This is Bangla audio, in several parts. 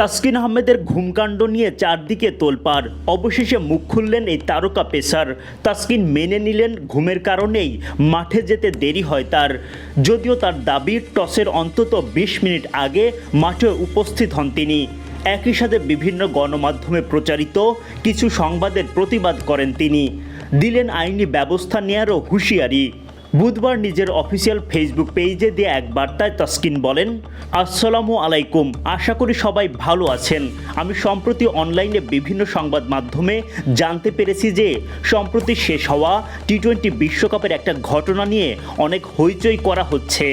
তাসকিন আহমেদের ঘুমকাণ্ড নিয়ে চারদিকে তোলপাড়। অবশেষে মুখ খুললেন এই তারকা পেসার। তাসকিন মেনে নিলেন, ঘুমের কারণেই মাঠে যেতে দেরি হয় তার। যদিও তার দাবি, টসের অন্তত বিশ মিনিট আগে মাঠে উপস্থিত হন তিনি। একই সাথে বিভিন্ন গণমাধ্যমে প্রচারিত কিছু সংবাদের প্রতিবাদ করেন তিনি। দিলেন আইনি ব্যবস্থা নেয়ারও হুঁশিয়ারি। বুধবার নিজের অফিসিয়াল ফেসবুক পেজে দিয়ে এক বার্তায় তাসকিন বলেন, আসসালামু আলাইকুম, আশা করি সবাই ভালো আছেন। আমি সম্প্রতি অনলাইনে বিভিন্ন সংবাদ মাধ্যমে জানতে পেরেছি যে, সম্প্রতি শেষ হওয়া টি টোয়েন্টি বিশ্বকাপের একটা ঘটনা নিয়ে অনেক হইচই করা হচ্ছে।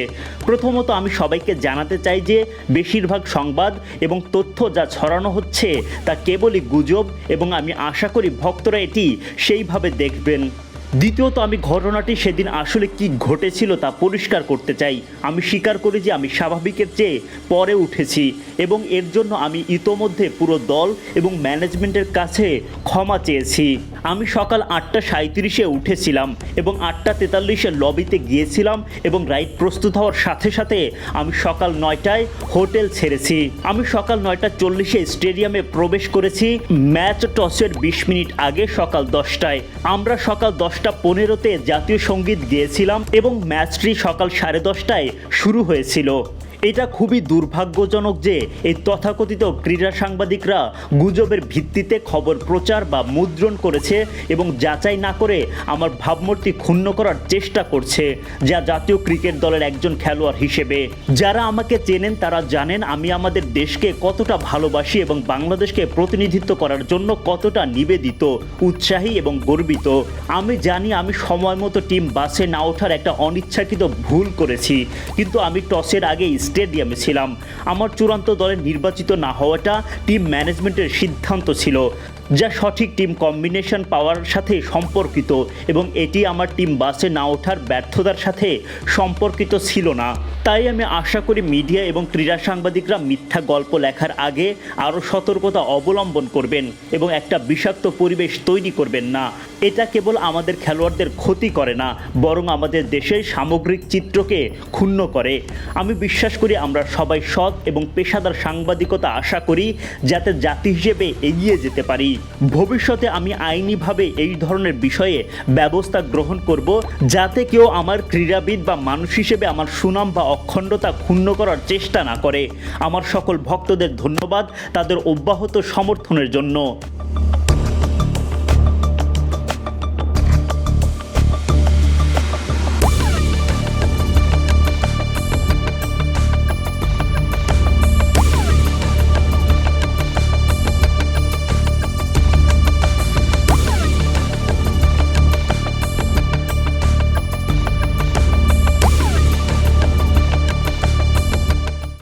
প্রথমত আমি সবাইকে জানাতে চাই যে, বেশিরভাগ সংবাদ এবং তথ্য যা ছড়ানো হচ্ছে তা কেবলই গুজব এবং আমি আশা করি ভক্তরা এটি সেইভাবে দেখবেন। দ্বিতীয়ত আমি ঘটনাটি সেদিন আসলে কি ঘটেছিল তা পরিষ্কার করতে চাই। আমি স্বীকার করি যে আমি স্বাভাবিকের চেয়ে পরে উঠেছি এবং এর জন্য আমি ইতোমধ্যে পুরো দল এবং ম্যানেজমেন্টের কাছে ক্ষমা চেয়েছি। আমি সকাল আটটা সাঁত্রিশে উঠেছিলাম এবং আটটা তেতাল্লিশে লবিতে গিয়েছিলাম এবং রাইড প্রস্তুত হওয়ার সাথে সাথে আমি সকাল নয়টায় হোটেল ছেড়েছি। আমি সকাল নয়টা চল্লিশে স্টেডিয়ামে প্রবেশ করেছি। ম্যাচ টসের বিশ মিনিট আগে সকাল দশটায়। আমরা সকাল দশটা পনেরোতে জাতীয় সংগীত গিয়েছিলাম এবং ম্যাচটি সকাল সাড়ে দশটায় শুরু হয়েছিল। এটা খুবই দুর্ভাগ্যজনক যে এই তথাকথিত ক্রীড়া সাংবাদিকরা গুজবের ভিত্তিতে খবর প্রচার বা মুদ্রণ করেছে এবং যাচাই না করে আমার ভাবমূর্তি ক্ষুণ্ণ করার চেষ্টা করছে, যা জাতীয় ক্রিকেট দলের একজন খেলোয়াড় হিসেবে। যারা আমাকে চেনেন তারা জানেন আমি আমাদের দেশকে কতটা ভালোবাসি এবং বাংলাদেশকে প্রতিনিধিত্ব করার জন্য কতটা নিবেদিত, উৎসাহী এবং গর্বিত। আমি জানি আমি সময় মতো টিম বাসে না ওঠার একটা অনিচ্ছাকৃত ভুল করেছি, কিন্তু আমি টসের আগেই স্টেডিয়ামে ছিলাম। আমার চূড়ান্ত দলে নির্বাচিত না হওয়াটা টিম ম্যানেজমেন্টের সিদ্ধান্ত ছিল। যা সঠিক টিম কম্বিনেশন পাওয়ার সাথে সম্পর্কিত এবং এটি আমার টিম বাসে না ওঠার ব্যর্থতার সাথে সম্পর্কিত ছিল না। তাই আমি আশা করি মিডিয়া এবং ক্রীড়া সাংবাদিকরা মিথ্যা গল্প লেখার আগে আরও সতর্কতা অবলম্বন করবেন এবং একটা বিষাক্ত পরিবেশ তৈরি করবেন না। এটা কেবল আমাদের খেলোয়াড়দের ক্ষতি করে না, বরং আমাদের দেশের সামগ্রিক চিত্রকে ক্ষুণ্ণ করে। আমি বিশ্বাস করি আমরা সবাই সৎ এবং পেশাদার সাংবাদিকতা আশা করি, যাতে জাতি হিসেবে এগিয়ে যেতে পারি। ভবিষ্যতে আমি আইনিভাবে এই ধরনের বিষয়ে ব্যবস্থা গ্রহণ করব যাতে কেউ আমার ক্রীড়াবিদ বা মানুষ হিসেবে আমার সুনাম বা অখণ্ডতা ক্ষুণ্ণ করার চেষ্টা না করে। আমার সকল ভক্তদের ধন্যবাদ তাদের অব্যাহত সমর্থনের জন্য।